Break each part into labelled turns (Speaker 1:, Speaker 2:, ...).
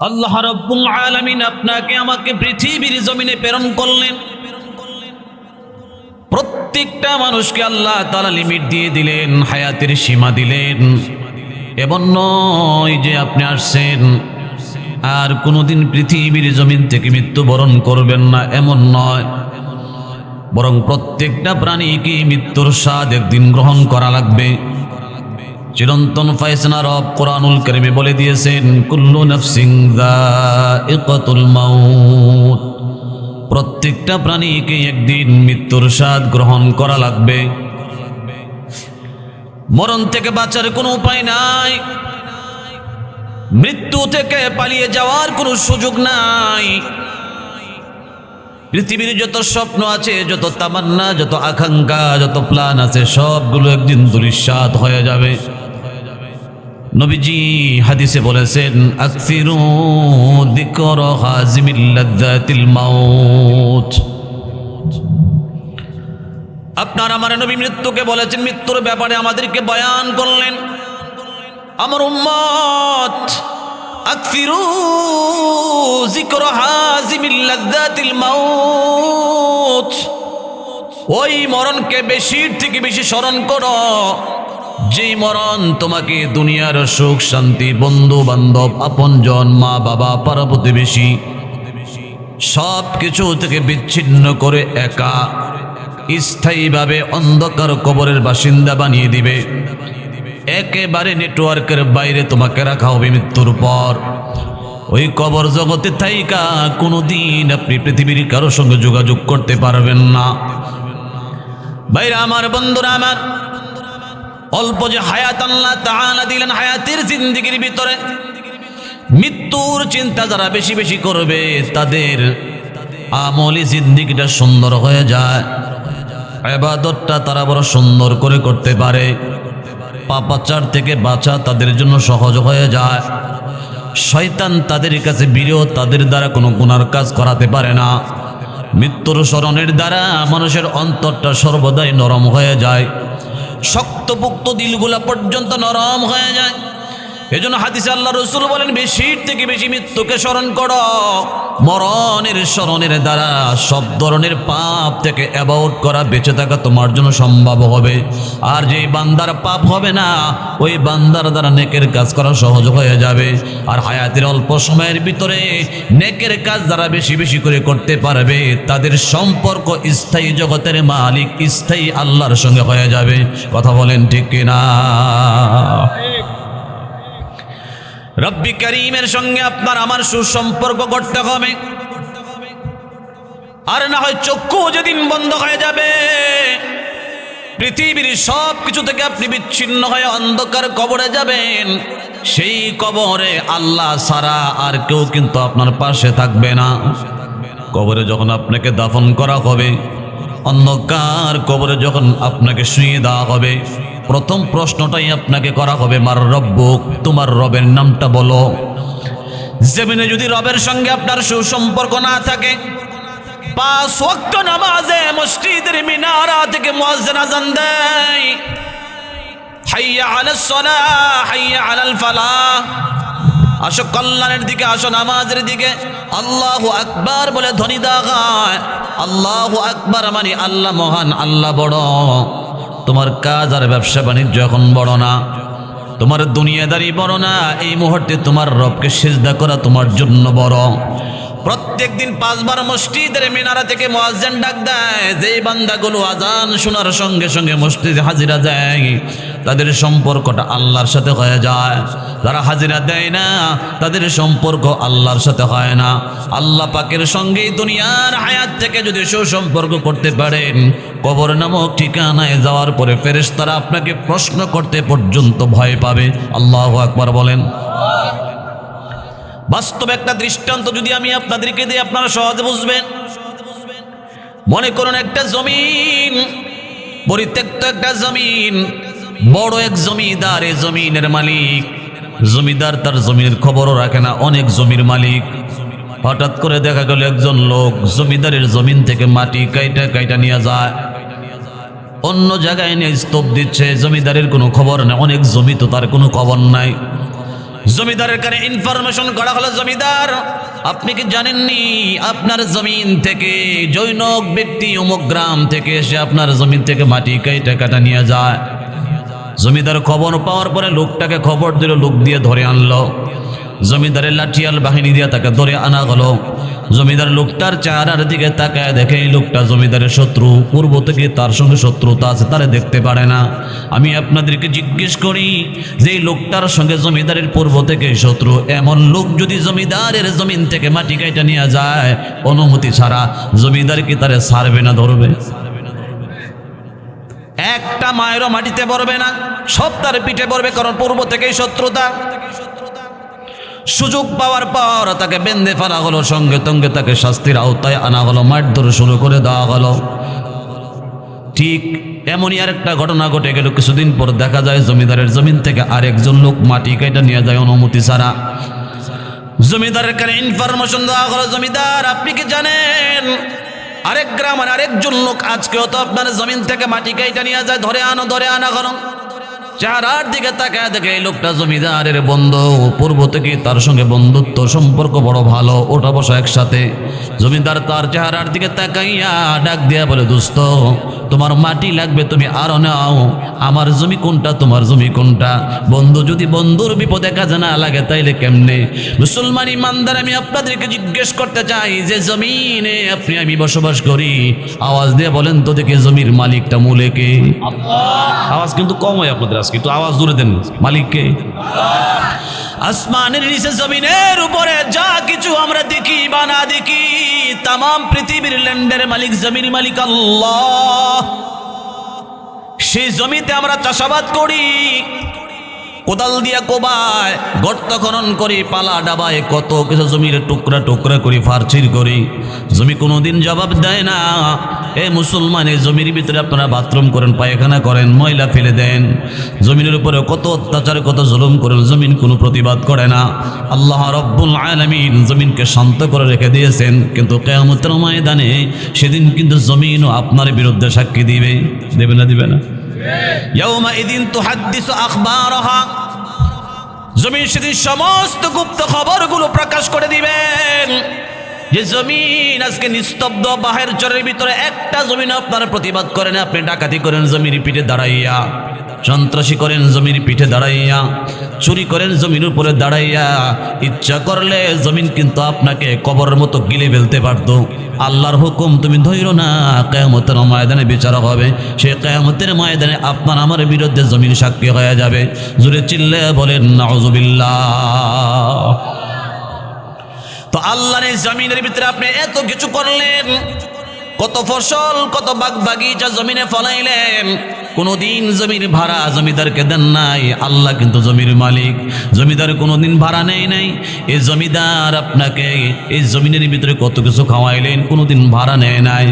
Speaker 1: আল্লাহ রব্বুল আলামিন আপনাকে আমাকে পৃথিবীর জমিনে প্রেরণ করলেন। প্রত্যেকটা মানুষকে আল্লাহ তালা লিমিট দিয়ে দিলেন, হায়াতের সীমা দিলেন। এমন নয় যে আপনি আসছেন আর কোনোদিন পৃথিবীর জমিন থেকে মৃত্যুবরণ করবেন না, এমন নয়। বরং প্রত্যেকটা প্রাণীকে মৃত্যুর স্বাদ একদিন গ্রহণ করা লাগবে। চিরন্তন ফায়সনা রব কোরআনুল করিমে বলে দিয়েছেন, কুল্লু নফসিং প্রত্যেকটা প্রাণীকে একদিন মৃত্যুর স্বাদ গ্রহণ করা লাগবে। মরণ থেকে বাঁচার কোনো উপায় নাই। মৃত্যু থেকে পালিয়ে যাওয়ার কোনো সুযোগ নাই। পৃথিবীর যত স্বপ্ন আছে, যত তামান্না, যত আকাঙ্ক্ষা, যত প্ল্যান আছে, সবগুলো একদিন দুরিশ্বাত হয়ে যাবে। নবীজি হাদিসে বলেছেন, আকসিরু দিকর হাজিমিল লাজ্জাতিল মাউত। আপনার আমার নবী মৃত্যুকে বলেছেন, মৃত্যুর ব্যাপারে আমাদেরকে বয়ান করলেন। আমার উম্মত, আকসিরু যিকর হাজিমিল লাজ্জাতিল মাউত। ওই মরণকে বেশির থেকে বেশি স্মরণ করো। যেই মরণ তোমাকে দুনিয়ার সুখ, শান্তি বন্ধু বান্ধব আপনজন, মা, বাবা পাড়া প্রতিবেশী সব কিছু থেকে বিচ্ছিন্ন করে একা, স্থায়ীভাবে অন্ধকার কবরের বাসিন্দা বানিয়ে দিবে। একেবারে নেটওয়ার্কের বাইরে তোমাকে রাখা হবে মৃত্যুর পর। ওই কবর জগতে থাইকা কোনোদিন আপনি পৃথিবীর কারোর সঙ্গে যোগাযোগ করতে পারবেন না। বাইরে আমার বন্ধুরা, আমার অল্প যে হায়াত আল্লাহ তাআলা দিলেন, হায়াতের জিন্দিগির ভিতরে। মৃত্যুর চিন্তা যারা বেশি বেশি করবে, তাদের আমলি জিন্দিগিটা সুন্দর হয়ে যায়। এবাদতটা তারা বড় সুন্দর করে করতে পারে। পাপাচার থেকে বাঁচা তাদের জন্য সহজ হয়ে যায়। শয়তান তাদের কাছে বিরেও তাদের দ্বারা কোনো গুনার কাজ করাতে পারে না। মৃত্যুর স্মরণের দ্বারা মানুষের অন্তরটা সর্বদাই নরম হয়ে যায়। শক্তপুক্ত দিলগুলা পর্যন্ত নরম হয়ে যায়। এজন্য হাদিসে আল্লাহ রসুল বলেন, বেশির থেকে বেশি মৃত্যুকে স্মরণ করো। মরণের স্মরণের দ্বারা সব ধরনের পাপ থেকে অ্যাবাউট করা বেঁচে থাকা তোমার জন্য সম্ভব হবে। আর যেই বান্দার পাপ হবে না, ওই বান্দার দ্বারা নেকের কাজ করা সহজ হয়ে যাবে। আর হায়াতের অল্প সময়ের ভিতরে নেকের কাজ যারা বেশি বেশি করে করতে পারবে, তাদের সম্পর্ক স্থায়ী জগতের মালিক, স্থায়ী আল্লাহর সঙ্গে হয়ে যাবে। কথা বলেন ঠিক কিনা? রব্বি করিমের সঙ্গে আপনার আমার সুসম্পর্ক করতে হবে। আর না হয় চক্ষু যেদিন বন্ধ হয়ে যাবে, পৃথিবীর সব কিছু থেকে আপনি বিচ্ছিন্ন হয়ে অন্ধকার কবরে যাবেন। সেই কবরে আল্লাহ সারা আর কেউ কিন্তু আপনার পাশে থাকবে না। কবরে যখন আপনাকে দাফন করা হবে, অন্ধকার কবরে যখন আপনাকে শুয়ে দেওয়া হবে প্রথম প্রশ্নটাই আপনাকে করা হবে, মার রব্বুক, তোমার রবের নামটা বলো। জমিনে যদি রবের সঙ্গে আপনার সুসম্পর্ক না থাকে, পাঁচ থেকে দেয়। হাইয়া হাইয়া আসো দিকে, আসো নামাজের দিকে। আল্লাহু আকবার বলে দেখায় আল্লাহু আকবার মানে আল্লাহ মহান, আল্লাহ বড়। তোমার কাজ আর ব্যবসা বাণিজ্য এখন বড় না। তোমার দুনিয়াদারি বড় না। এই মুহূর্তে তোমার রবকে সেজদা করা তোমার জন্য বড়। প্রত্যেক দিন পাঁচবার মসজিদের মিনারা থেকে মোয়াজ্জেন ডাক দেয়, যেই বান্দাগুলো আজান শোনার সঙ্গে সঙ্গে মসজিদে হাজিরা দেয়, তাদের সম্পর্কটা আল্লাহর সাথে হয়ে যায়। যারা হাজিরা দেয় না, তাদের সম্পর্ক আল্লাহর সাথে হয় না। আল্লাহ পাকের সঙ্গেই দুনিয়ার হায়াত থেকে যদি সুসম্পর্ক করতে পারেন, কবর নামক ঠিকানায় যাওয়ার পরে ফেরেশতারা আপনাকে প্রশ্ন করতে পর্যন্ত ভয় পাবে। আল্লাহ আকবার বলেন। বাস্তব একটা দৃষ্টান্ত যদি আমি আপনাদেরকে দিই, আপনারা সহজে বুঝবেন। মনে করুন একটা জমিন, পরিত্যক্ত একটা জমিন, বড় এক জমিদার এই জমিনের মালিক। জমিদার তার জমিনের খবরও রাখে না, অনেক জমির মালিক। হঠাৎ করে দেখা গেল একজন লোক জমিদারের জমিন থেকে মাটি কাইটা কাইটা নিয়ে যায়। অন্য জায়গায় নিয়ে স্তূপ দিচ্ছে, জমিদারের কোনো খবর নেই, অনেক জমি তো তার কোনো খবর নাই। জমিদারের কানে ইনফরমেশন করা হলো, জমিদার, আপনি কি জানেননি আপনার জমিন থেকে জৈনক ব্যক্তি অমুক গ্রাম থেকে এসে আপনার জমিন থেকে মাটি কেটে কাটা নিয়ে যায়? জমিদার খবর পাওয়ার পরে লোকটাকে খবর দিল, লোক দিয়ে ধরে আনলো। জমিদারের লাঠিয়াল বাহিনী দিয়ে তাকে ধরে আনা হলো। জমিদার লোকটার চেহারার দিকে তাকায় দেখে এই লোকটা জমিদারের শত্রু। পূর্ব থেকে তার সঙ্গে শত্রুতা আছে, তারে দেখতে পারে না। আমি আপনাদেরকে জিজ্ঞেস করি যে লোকটার সঙ্গে জমিদারের পূর্ব থেকে শত্রু, এমন লোক যদি জমিদারের জমিন থেকে মাটি কাইটা নিয়ে যায়, অনুমতি ছাড়া জমিদার কি তারে ছাড়বে না, ধরবে? একটা মায়েরও মাটিতে পড়বে না, সব তার পিঠে পড়বে কারণ পূর্ব থেকেই শত্রুতা। সুযোগ পাওয়ার পর তাকে বেঁধে ফেলা হলো, সঙ্গে সঙ্গে তাকে শাস্তির আওতায় আনা হলো, মারধর শুরু করে দেওয়া হলো। ঠিক এমনই আরেকটা ঘটনা ঘটে গেল। কিছুদিন পর দেখা যায় জমিদারের জমিন থেকে আরেকজন লোক মাটি কেটে নিয়ে যায় অনুমতি ছাড়া। জমিদারের কানে ইনফরমেশন দেওয়া হলো, জমিদার, আপনি কি জানেন? আরেক গ্রামের আরেকজন লোক আজকেও তো আপনার জমিন থেকে মাটি কেটে নিয়ে যায়, ধরে আনো, ধরে আনা করো চেহারার দিকে তাকায় দেখে এই লোকটা জমিদারের বন্ধু। পূর্ব থেকে তার সঙ্গে বন্ধুত্ব, সম্পর্ক বড় ভালো, ওটা বসা একসাথে। জমিদার তার চেহারার দিকে তাকাইয়া ডাক দিয়া বলে, দোস্ত তোমার মাটি লাগবে, তুমি আরও নাও। আমার জমি কোনটা, তোমার জমি কোনটা? বন্ধু, যদি বন্ধুর বিপদে কাজে না লাগে, তাইলে কেমনে? মুসলমান ইমানদার, আমি আপনাদেরকে জিজ্ঞেস করতে চাই, যে জমিনে আপনি, আমি বসবাস করি, আওয়াজ দিয়ে বলেন তো দেখে জমির মালিকটা মূলে কে? আওয়াজ কিন্তু কম হয় আপনাদের আজকে, একটু আওয়াজ দূরে দেন মালিককে আসমানের নিচে জমিনের উপরে যা কিছু আমরা দেখি বা না দেখি তাম পৃথিবীর ল্যান্ডের মালিক, জমির মালিক আল্লাহ। সেই জমিতে আমরা চাষাবাদ করি। কোদাল দিয়া কোবায়, গর্ত খনন করি, পালা ডাবায়, কত কিছু জমির টুকরা টুকরা করি, ফার্চির করি। জমি কোনোদিন জবাব দেয় না। এ মুসলমান এই জমির ভিতরে আপনারা বাথরুম করেন, পায়খানা করেন, ময়লা ফেলে দেন। জমিনের উপরে কত অত্যাচার, কত জুলুম করেন, জমিন কোনো প্রতিবাদ করে না। আল্লাহ রব্বুল আলমিন জমিনকে শান্ত করে রেখে দিয়েছেন, কিন্তু কেয়ামতের ময়দানে সেদিন কিন্তু জমিনও আপনার বিরুদ্ধে সাক্ষী দিবে। দেবে না, দিবে না। ইদিন তো হাদ্দিস আখবার জমিন সেদিন সমস্ত গুপ্ত খবরগুলো প্রকাশ করে দিবেন। যে জমিন আজকে নিস্তব্ধ, বাহের চরের ভিতরে একটা জমিন আপনারা প্রতিবাদ করেন, আপনি ডাকাতি করেন, জমির পিঠে দাঁড়াইয়া। সন্ত্রাসী করেন জমির পিঠে দাঁড়াইয়া, চুরি করেন জমির উপরে দাঁড়াইয়া, ইচ্ছা করলে জমিন কিন্তু আপনাকে কবরের মতো গিলে ফেলতে পারতো। আল্লাহর হুকুম, তুমি ধৈর্য না, কেয়ামতের ময়দানে বিচার হবে। সে কেয়ামতের ময়দানে আপনার, আমার বিরুদ্ধে জমিন সাক্ষী হয়ে যাবে। জুড়ে চিল্লে বলেন নাউজুবিল্লাহ তো আল্লাহর জমিনের ভিতরে আপনি এত কিছু করলেন, কত ফসল, কত বাগ বাগিচা জমিনে ফলাইলেন। কোনোদিন জমির ভাড়া জমিদারকে দেন নাই। আল্লাহ কিন্তু জমির মালিক। জমিদার কোনোদিন ভাড়া নেই নাই। এই জমিদার আপনাকে এই জমিনের ভিতরে কত কিছু খাওয়াইলেন, কোনোদিন ভাড়া নেয় নাই।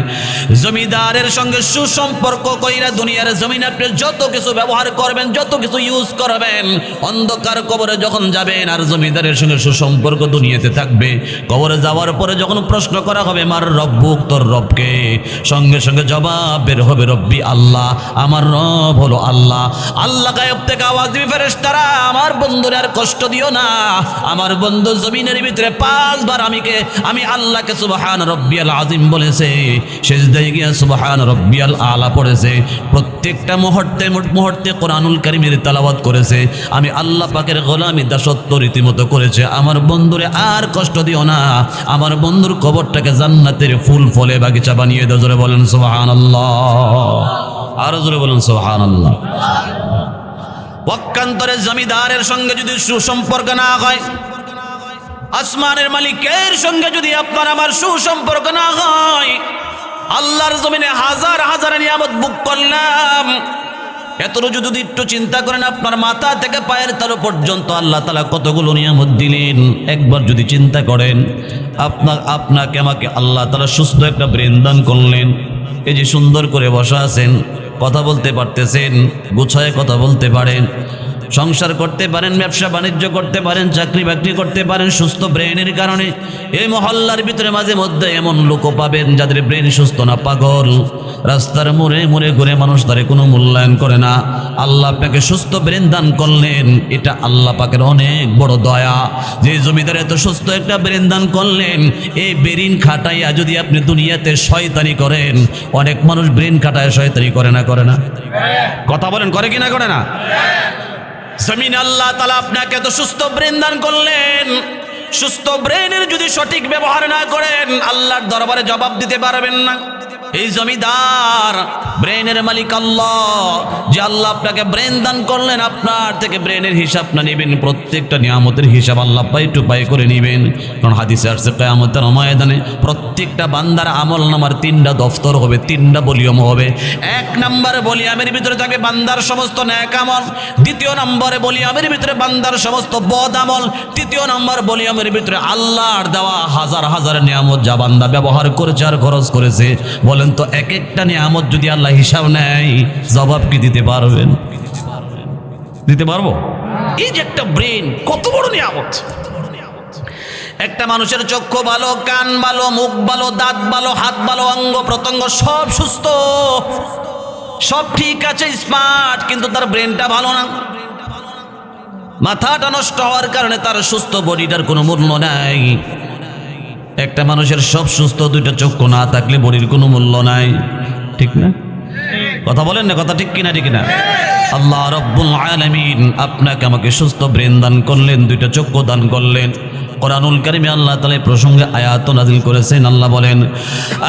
Speaker 1: জমিদারের সঙ্গে সুসম্পর্ক কইরা দুনিয়ার জমিন আপনি যত কিছু ব্যবহার করবেন, যত কিছু ইউজ করবেন, অন্ধকার কবরে যখন যাবেন আর জমিদারের সঙ্গে সুসম্পর্ক দুনিয়াতে থাকবে, কবরে যাওয়ার পরে যখন প্রশ্ন করা হবে, মার রব্বুক, তোর রবকে? সঙ্গে সঙ্গে জবাব বের হবে, রব্বি আল্লাহ, আমার রব হলো আল্লাহ। আল্লাহ গায়ব থেকে আওয়াজ দিবে, ফেরেশতারা, আমার বন্ধুরে আর কষ্ট দিও না। আমার বন্ধু জমিনের ভিতরে পাঁচবার আমিকে, আমি আল্লাহকে সুবহান রব্বিয়াল আজিম বলেছে, সেজদায় গিয়া সুবহান রব্বিয়াল আলা পড়েছে। প্রত্যেকটা মুহূর্তে মুহূর্তে কোরআনুল কারিমের তালাবাত করেছে। আমি আল্লাহ পাকের গোলামি দাসত্ব রীতিমতো করেছে। আমার বন্ধুরে আর কষ্ট দিও না। আমার বন্ধুর কবরটাকে জান্নাতের ফুল ফলে বাগিচা বানিয়ে দাও, জোরে বলেন সুবহান আরও জোরে বলুন সুবহান আল্লাহ পক্ষান্তরে জমিদারের সঙ্গে যদি সুসম্পর্ক না হয়, আসমানের মালিকের সঙ্গে যদি আপনার আমার সুসম্পর্ক না হয়, আল্লাহর জমিনে হাজার হাজার নিয়ামত বুক করলাম এতটুকু যদি একটু চিন্তা করেন, আপনার মাথা থেকে পায়ের তালু পর্যন্ত আল্লাহ তালা কতগুলো নিয়ামত দিলেন? একবার যদি চিন্তা করেন, আপনার, আপনাকে আমাকে আল্লাহ তালা সুস্থ একটা ব্রেন দান করলেন। এই যে সুন্দর করে বসা আছেন কথা বলতে পারতেছেন গুছায় কথা বলতে পারেন। সংসার করতে পারেন, ব্যবসা বাণিজ্য করতে পারেন, চাকরি বাকরি করতে পারেন, সুস্থ ব্রেনের কারণে। এই মহল্লার ভিতরে মাঝে মধ্যে এমন লোকও পাবেন যাদের ব্রেন সুস্থ না, পাগল। রাস্তার মোড়ে মোড়ে ঘুরে মানুষ তারে কোনো মূল্যায়ন করে না। আল্লাহ আপনাকে সুস্থ ব্রেন দান করলেন, এটা আল্লাহ পাকের অনেক বড় দয়া। যে জমিদার এত সুস্থ একটা ব্রেন দান করলেন, এই ব্রেন খাটাইয়া যদি আপনি দুনিয়াতে শয়তানি করেন, অনেক মানুষ ব্রেন খাটায় শয়তানি করে না করে না। কথা বলেন, করে কি না, করে না? জমিন আল্লাহ তালা আপনাকে তো সুস্থ ব্রেন দান করলেন। সুস্থ ব্রেনের যদি সঠিক ব্যবহার না করেন, আল্লাহর দরবারে জবাব দিতে পারবেন না। এই জমিদার ব্রেনের মালিক আল্লাহ। যে আল্লাহ আপনাকে ব্রেন দান করলেন, আপনার থেকে ব্রেনের হিসাব না নেবেন। প্রত্যেকটা নিয়ামতের হিসাব আল্লাহ পাই টু পাই করে নেবেন। কারণ হাদিসে আসছে, কেয়ামতের ময়দানে প্রত্যেকটা বান্দার আমল নামার তিনটা দফতর হবে, তিনটা বলিয়ম হবে। এক নম্বরে বলিয়ামের ভিতরে থাকবে বান্দার সমস্ত ন্যাক আমল। দ্বিতীয় নম্বরে বলিয়ামের ভিতরে বান্দার সমস্ত বদ আমল। তৃতীয় নম্বর বলিয়ামের ভিতরে আল্লাহর দেওয়া হাজার হাজার নিয়ামত যা বান্দা ব্যবহার করেছে আর খরচ করেছে। বলেন তো এক একটা নিয়ামত যদি আল্লাহ হিসাব নেয়, জবাব কি দিতে পারবেন? দিতে পারব? এই যে একটা ব্রেন, কত বড় নিয়ামত। একটা মানুষের চক্ষু ভালো, কান ভালো, মুখ ভালো, দাঁত ভালো, হাত ভালো, অঙ্গ প্রত্যঙ্গ সব সুস্থ। সব ঠিক আছে স্মার্ট কিন্তু তার ব্রেনটা ভালো না। মাথাটা নষ্ট হওয়ার কারণে তার সুস্থ বডিটার কোনো মূল্য নাই। একটা মানুষের সব সুস্থ দুইটা চক্ষু না থাকলে বডির কোনো মূল্য নাই। ঠিক না? কথা বলেন না, কথা ঠিক কিনা, ঠিক না? আল্লাহ রব্বুল আলামিন আপনাকে আমাকে সুস্থ ব্রেন দান করলেন, দুইটা চক্ষু দান করলেন। কোরআনুল কারিমে আল্লাহ এই প্রসঙ্গে আয়াত নাযিল করেছেন, আল্লাহ বলেন,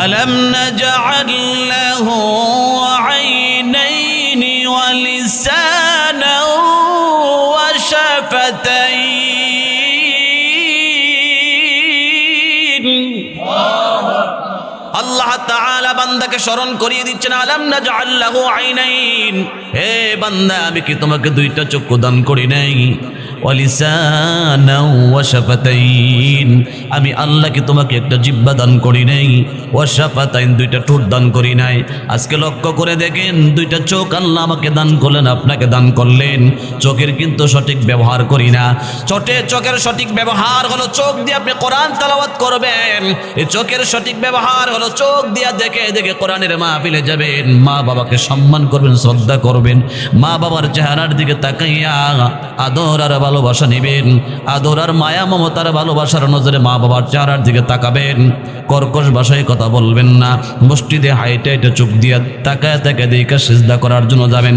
Speaker 1: আলাম নাজআল লাহু ওয়া লিসানাও ওয়া শাফাতাইন। আল্লাহ তাআলা বান্দাকে স্মরণ করিয়ে দিচ্ছেন, আলাম না জাআল্লাহু আইনাইন? হে বান্দা, আমি কি তোমাকে দুইটা চক্ষু দান করি নাই? আমি আল্লাহকে তোমাকে একটা জিহ্বা দান করি নাই ওয়া শাফাতাইন দুইটা ঠোঁট দান করি নাই। আজকে লক্ষ্য করে দেখেন, দুইটা চোখ আল্লাহ আমাকে দান করলেন, আপনাকে দান করলেন। চোখের কিন্তু সঠিক ব্যবহার করি না। চোটে চোখের সঠিক ব্যবহার হলো চোখ দিয়ে আপনি কোরআন তেলাওয়াত করবেন। এই চোখের সঠিক ব্যবহার হলো চোখ দিয়া দেখে দেখে কোরআনের মাহফিলে যাবেন। মা বাবাকে সম্মান করবেন, শ্রদ্ধা করবেন। মা বাবার চেহারার দিকে তাকাইয়া আদর আর ভালোবাসা নেবেন। আদর আর মায়া, মমতার ভালোবাসার নজরে মা বাবার চেহারার দিকে তাকাবেন। কর্কশ ভাষায় কথা বলবেন না। মসজিদে হাইটে হাইটে চোখ দিয়ে তাকায় তাকায় দিকে সিজদা করার জন্য যাবেন।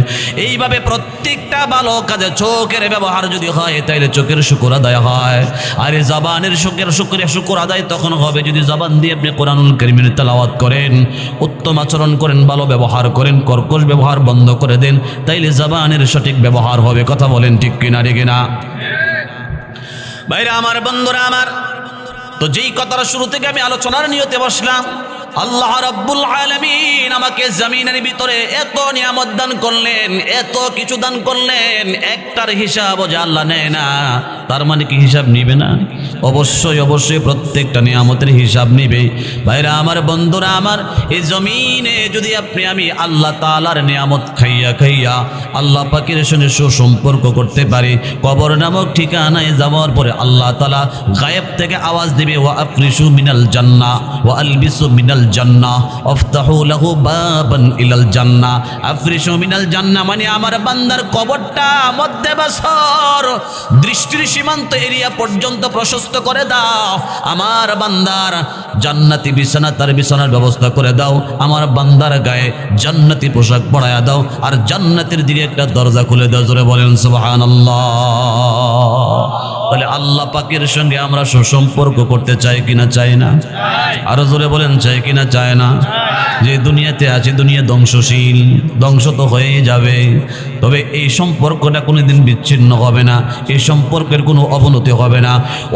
Speaker 1: এইভাবে প্রত্যেকটা ভালো কাজে চোখের ব্যবহার যদি হয়, তাইলে চোখের শুকুর আদায় হয়। আর এই জবানের শুকের শুক্রিয়া শুকুর আদায় তখন হবে যদি জবান দিয়ে আপনি কোরআনুল করিমের তেলাওয়াত করেন। উত্তম আচরণ করেন, ভালো ব্যবহার করেন, কর্কশ ব্যবহার বন্ধ করে দেন, তাইলে জবানের সঠিক ব্যবহার হবে। কথা বলেন ঠিক কিনা রে কিনা ভাইরা আমার, বন্ধুরা আমার, তো যেই কথার শুরু থেকে আমি আলোচনার নিয়তে বসলাম, আল্লাহ রাব্বুল আলামিন আমাকে জমিনের ভিতরে এত নিয়ামত দান করলেন, এত কিছু দান করলেন, একটার হিসাব যে আল্লাহ নেয় না, তার মানে কি হিসাব নিবে না? অবশ্যই অবশ্যই প্রত্যেকটা নিয়ামতের হিসাব নিবে। ভাইরা, আমার বন্ধুরা, আমার এই জমিনে যদি আপনি, আমি আল্লাহ তালার নিয়ামত খাইয়া খাইয়া আল্লাহ পাকের সঙ্গে সুসম্পর্ক করতে পারি, কবর নামক ঠিকানায় যাওয়ার পরে আল্লাহ তালা গায়েব থেকে আওয়াজ দিবে, ওয়া আফরিসু মিনাল জান্না, ওয়া আলবিসু মিনাল জান্না অফতাহু লাহু বাবান ইলাল জান্না। আফরিসু মিনাল জান্না মানে আমার বান্দার কবরটা মধ্যে বছর, দৃষ্টির সীমান্ত এরিয়া পর্যন্ত প্রশস্ত করে দাও। আমার বান্দার জান্নাতি বিছানা তার বিছানার ব্যবস্থা করে দাও। আমার বান্দার গায়ে জান্নাতি পোশাক পরায়া দাও। আর জান্নাতের দিকে একটা দরজা খুলে দাও, জোরে বলেন, সুবহানাল্লাহ। তাহলে আল্লাহ পাকের সঙ্গে আমরা সুসম্পর্ক করতে চাই কিনা চাই না? আরও জোরে বলেন, চাই কিনা চায় না? যে দুনিয়াতে আছে, দুনিয়া ধ্বংসশীল। ধ্বংস তো হয়েই যাবে। তবে এই সম্পর্কটা কোনোদিন বিচ্ছিন্ন হবে না, এই সম্পর্কের কোনো অবনতি হবে না।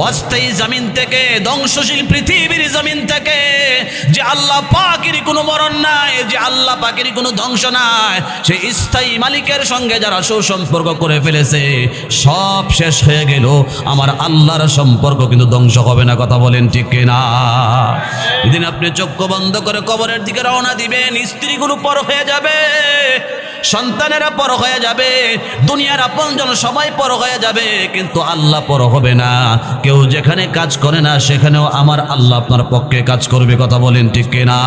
Speaker 1: অস্থায়ী জমিন থেকে, ধ্বংসশীল পৃথিবীর জমিন থেকে, যে আল্লাহ পাকের কোনো মরণ নাই, যে আল্লাহ পাকের কোনো ধ্বংস নাই, সে স্থায়ী মালিকের সঙ্গে যারা সুসম্পর্ক করে ফেলেছে, সব শেষ হয়ে গেল। আমার আল্লাহর সম্পর্ক কিন্তু ধ্বংস হবে না, কথা বলেন ঠিক কিনা? এদিন আপনি চক্ষু বন্ধ করে কবরের দিকে রওনা দিবেন, স্ত্রীগুলো পর হয়ে যাবে। সন্তানেরা পর হয়ে যাবে দুনিয়ার আপনজন সবাই পর হয়ে যাবে কিন্তু আল্লাহ পর হবে না কেউ যেখানে কাজ করে না সেখানেও আমার আল্লাহ আপনার পক্ষে কাজ করবে কথা বলেন ঠিক কিনা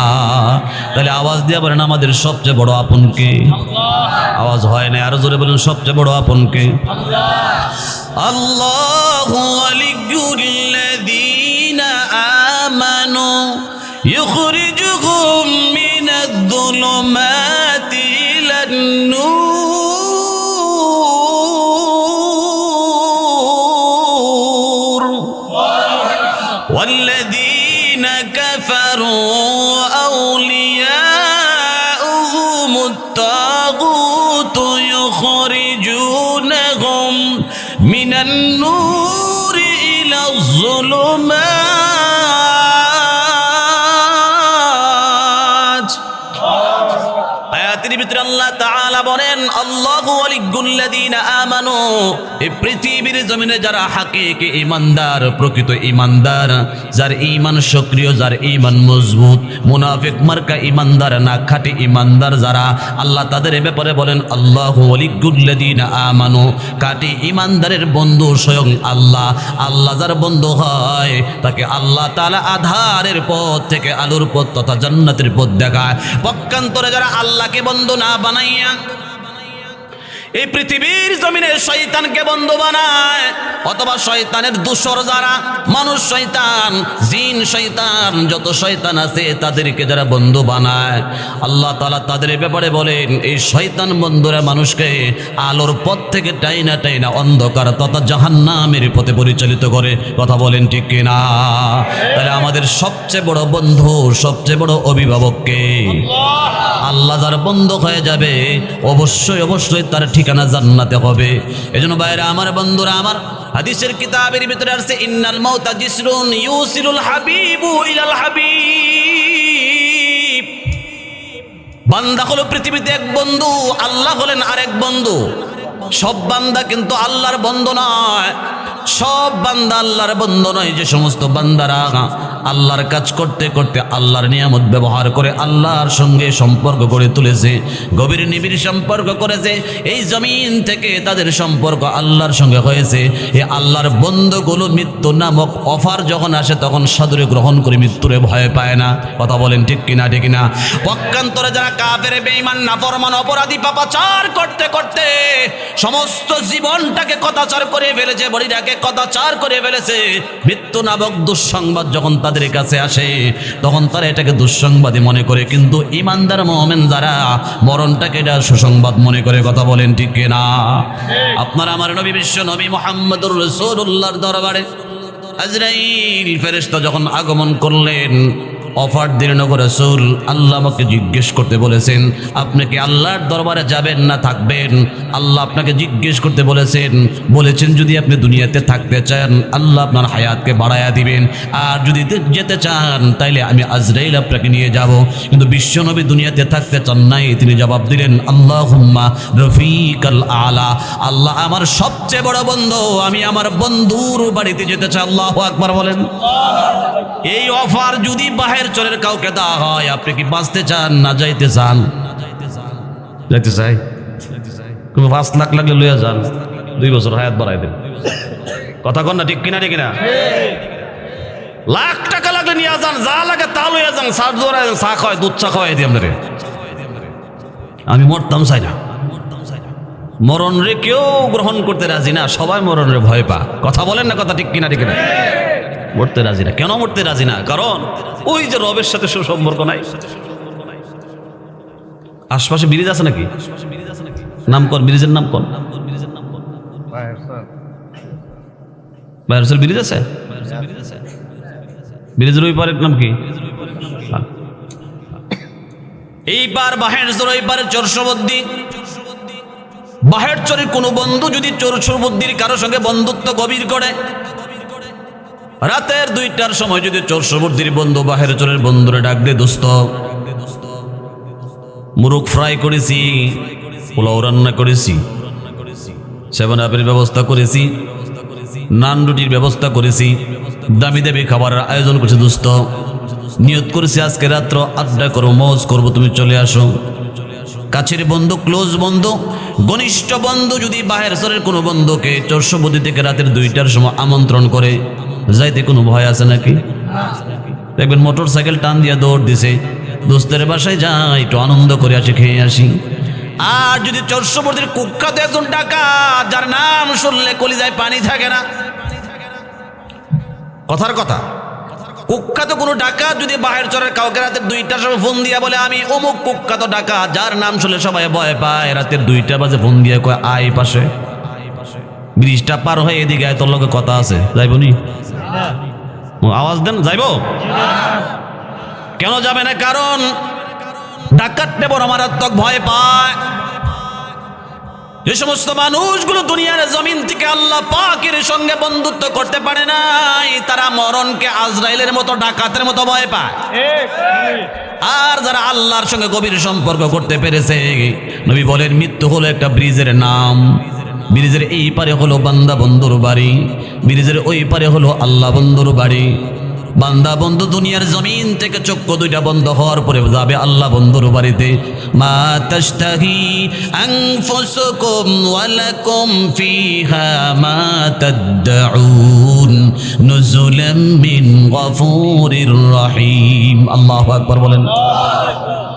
Speaker 1: তাহলে আওয়াজ দিয়ে বলেন আমাদের সবচেয়ে বড় আপনকে আওয়াজ হয় না আরো জোরে বলেন সবচেয়ে বড় আপনকে আল্লাহ الذين آمنوا يخرجهم من الظلمات إلى النور. والذين كفروا أولياؤهم الطاغوت يخرجونهم من النور إلى الظلمات ওয়ালিগুল্লাযীনা আমানু। এই পৃথিবীর জমিনে যারা হাকিকি ঈমানদার, প্রকৃত ঈমানদার, যার ঈমান সক্রিয়, যার ঈমান মজবুত, মুনাফিক মার্কা ঈমানদার না খাঁটি ঈমানদার যারা, আল্লাহ তাদের ব্যাপারে বলেন, আল্লাহু ওয়ালিগুল্লাযীনা আমানু। খাঁটি ঈমানদারের বন্ধু স্বয়ং আল্লাহ। আল্লাহ যার বন্ধু হয়, তাকে আল্লাহ তাআলা আধারের পথ থেকে আলোর পথ তথা জান্নাতের পথ দেখায়। পক্ষান্তরে যারা আল্লাহকে বন্ধু না বানাইয়া এই পৃথিবীর জমিনে শয়তানকে বন্ধু বানায়, অথবা শয়তানের দূষর যারা, মানুষ শয়তান, জিন শয়তান, যত শয়তান আছে তাদেরকে যারা বন্ধু বানায়। আল্লাহ তালা তাদের ব্যাপারে বলেন, এই শয়তান বন্ধুরা মানুষকে আলোর পথ থেকে টাইনা টাইনা অন্ধকার তথা জাহান্নামের পথে পরিচালিত করে। কথা বলেন ঠিক কিনা? তাহলে আমাদের সবচেয়ে বড় বন্ধু, সবচেয়ে বড় অভিভাবককে আল্লাহ যার বন্ধ হয়ে যাবে, অবশ্যই অবশ্যই তার ঠিকানা জান্নাতে হবে। এজন্য বাইরে আমার বন্ধুরা, আমার হাদিসের কিতাবের ভিতরে আসছে ইন্নাল মাউতা জিসরুন ইউসিলুল হাবিবু ইলাল হাবিব। বান্দা হলো পৃথিবীতে এক বন্ধু, আল্লাহ হলেন আরেক বন্ধু। সব বান্দা কিন্তু আল্লাহর বন্ধু নয়। সব বান্দা আল্লাহর বন্ধু নয় যে সমস্ত বান্দারা আল্লাহর কাজ করতে করতে আল্লাহর নিয়ামত ব্যবহার করে আল্লাহর সঙ্গে সম্পর্ক গড়ে তুলেছে, গভীর নিবিড় সম্পর্ক করেছে, এই জমিন থেকে তাদের সম্পর্ক আল্লাহর সঙ্গে হয়েছে। এই আল্লাহর বন্ধুগুলো মৃত্যু নামক অফার যখন আসে, তখন সাদরে গ্রহণ করে মৃত্যুরে ভয় পায় না। কথা বলেন ঠিক কিনা ঠিক কিনা? পক্ষান্তরে যারা কাফের, বেঈমান, নাফরমান, অপরাধী, পাপাচার করতে করতে সমস্ত জীবনটাকে কথাচার করে ফেলেছে, বডিটাকে কথাচার করে ফেলেছে, মৃত্যু নামক দুঃসংবাদ যখন তাদের কাছে আসে, তখন তারা এটাকে দুঃসংবাদী মনে করে। কিন্তু ইমানদার মোহামেন যারা, মরণটাকে এটা সুসংবাদ মনে করে, কথা বলেন ঠিক কিনা? আপনারা আমার নবী বিশ্ব নবী মোহাম্মদুর রসুল্লাহর দরবারে আজরাইল ফেরেশতা যখন আগমন করলেন অফার দিলেন রসুল। আল্লাহ আমাকে জিজ্ঞেস করতে বলেছেন, আপনি কি আল্লাহর দরবারে যাবেন না থাকবেন? আল্লাহ আপনাকে জিজ্ঞেস করতে বলেছেন বলেছেন, যদি আপনি দুনিয়াতে থাকতে চান, আল্লাহ আপনার হায়াতকে বাড়ায়া দিবেন। আর যদি যেতে চান, তাইলে আমি আজরাইল আপনাকে নিয়ে যাব। কিন্তু বিশ্বনবী দুনিয়াতে থাকতে চান নাই, তিনি জবাব দিলেন আল্লাহ হুম্মা রফিকাল আলা। আল্লাহ আমার সবচেয়ে বড় বন্ধু, আমি আমার বন্ধুর বাড়িতে যেতে চাই। আল্লাহ আকবার বলেন। এই অফার যদি বাহের চরের কাউকে দেওয়া হয়, আপনি কি বাঁচতে চান, না যাইতে চান? যাইতে চাই। তুমি পাঁচ লাখ লাগলে লইয়া যান। দুই বছর হায়াত বাড়াই দেন। কথা কন না, ঠিক কিনা ঠিক কিনা? লাখ টাকা লাগলে নিয়ে যান, যা লাগে তা লইয়া যান। চা জোড়া চা খাওয়াই দুধ চা খাওয়াই দিই আপনারে আমি মরতাম চাই না। মরণ রে কেউ গ্রহণ করতে রাজি না, সবাই মরণ রে ভয় পা কথা বলেন না কথা, ঠিক কিনা ঠিক কিনা? মরতে রাজি না। কেন মরতে রাজি না? কারণ ওই যে রবের সাথে সুসম্পর্ক নাই। আশপাশে ব্রিজ আছে নাকি? নাম কর, ব্রিজের নাম কর। বাইরের ব্রিজ আছে? ব্রিজের ওই পারের নাম কি? এইবার বাহের জোর এইবার চরসবদ্দি বাহের চরের কোনো বন্ধু যদি চরসবদ্দির কারোর সঙ্গে বন্ধুত্ব গভীর করে রাতের দুইটার সময় যদি চরসবর্দির বন্ধু, বাহের চরের বন্ধুরা ডাক দে দোস্ত। মুরগ ফ্রাই করেছি, পোলাও রান্না করেছি, সেভেন আপের ব্যবস্থা করেছি, নান রুটির ব্যবস্থা করেছি, দামি দামি খাবারের আয়োজন করেছি দোস্ত। নিয়ত করেছি আজকে রাত্র আড্ডা করব মজ করব, তুমি চলে আসো। কাছের বন্ধু, ক্লোজ বন্ধু, ঘনিষ্ঠ বন্ধু যদি বাহের সরের কোনো বন্ধুকে চর্ষবতী থেকে রাতের দুইটার সময় আমন্ত্রণ করে যাইতে কোনো ভয় আছে নাকি? দেখবেন মোটর সাইকেল টান দিয়ে দৌড় দিছে। দোস্তের বাসায় যাই, একটু আনন্দ করে আসি, খেয়ে আসি। আর যদি চর্ষবর্তীর কুখ্যাত একজন টাকা যার নাম শুনলে কলিজায় পানি থাকে না। কথার কথা, কুখ্যাত কোনো ডাকা যদি বাহের চরের কাউকে রাতের দুইটার সময় ফোন দিয়া বলে, আমি অমুক কুখ্যাত ডাকা যার নাম শুনলে সবাই ভয় পায়। রাতের দুইটা বাজে, ফোন দিয়ে কয়, আয় পাশে। ব্রিজটা পার হয়ে এদিকে আয়, তোর লগে কথা আছে। যাইব নি? আওয়াজ দেন, যাইব? কেন যাবে না? কারণ ডাকাতটা বড় মারাত্মক ভয় পায়। যে সমস্ত মানুষগুলো দুনিয়ার জমিন থেকে আল্লাহ পাকের সঙ্গে বন্ধুত্ব করতে পারে নাই। তারা মরণকে আজরাইলের মতো, ডাকাতের মতো ভয় পায়। আর যারা আল্লাহর সঙ্গে গভীর সম্পর্ক করতে পেরেছে, নবী বলেন, মৃত্যু হলো একটা ব্রিজের নাম। ব্রিজের এই পারে হলো বান্দা বন্ধুর বাড়ি, ব্রিজের ওই পারে হলো আল্লাহ বন্ধুর বাড়ি। বান্দা বন্ধু দুনিয়ার জমিন থেকে চক্ষু দুইটা বন্ধ হওয়ার পরে যাবে আল্লাহ বন্ধুর বাড়িতে। মা তাস্তাহি আনফুসুকুম ওয়ালাকুম ফিহা মা তাদউন নুজুলাম মিন গফুরির রহিম। আল্লাহু আকবার বলেন।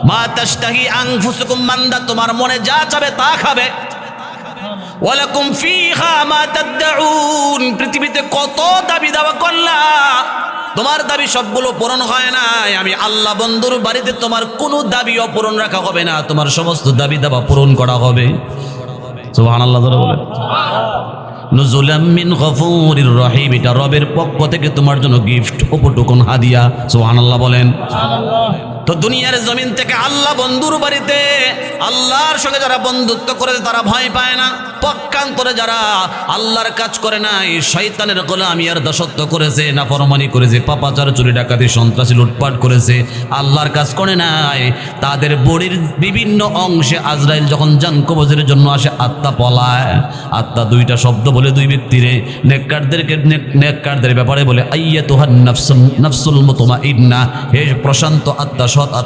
Speaker 1: মা তাস্তাহি আনফুসুকুম বান্দা তোমার মনে যা চাবে তা খাবে। ওয়ালাকুম ফিহা মা তাদউন পৃথিবীতে কত দাবি দাওয়া করলা? তোমার দাবি সবগুলো পূরণ হয় নাই। আমি আল্লাহ বন্ধুর বাড়িতে তোমার কোনো দাবি অপূরণ রাখা হবে না। তোমার সমস্ত দাবি দাবা পূরণ করা হবে। সুবহানাল্লাহ ধরে বলে নুজুলাম মিন গফুরির রহিম। এটা রবের পক্ষ থেকে তোমার জন্য গিফট, উপটুকুন, হাদিয়া। সুবহানাল্লাহ বলেন। তো দুনিয়ার জমিন থেকে আল্লাহ বন্ধুর বাড়িতে, আল্লাহর সঙ্গে যারা বন্ধুত্ব করেছে তারা ভয় পায় না। পক্ষান্তরে যারা আল্লাহর কাজ করে নাই, শয়তানের গোলামি আর দাসত্ব করেছে না ফরমানি করেছে, পাপাচার, চুরি ডাকাতি, সন্ত্রাসী লুটপাট করেছে, আল্লাহর কাজ করে নাই, তাদের বডির বিভিন্ন অংশে আজরাইল যখন জান কবজের জন্য আসে, আত্মা পলায়। আত্মা দুইটা শব্দ বলে দুই ব্যক্তিরে, নেককারদেরকে, নেক- নেককারদের ব্যাপারে বলে আইয়া তোহার নফসুল নফসুল মুতমা ইন্না হে প্রশান্ত আত্মা সৎ আত্মা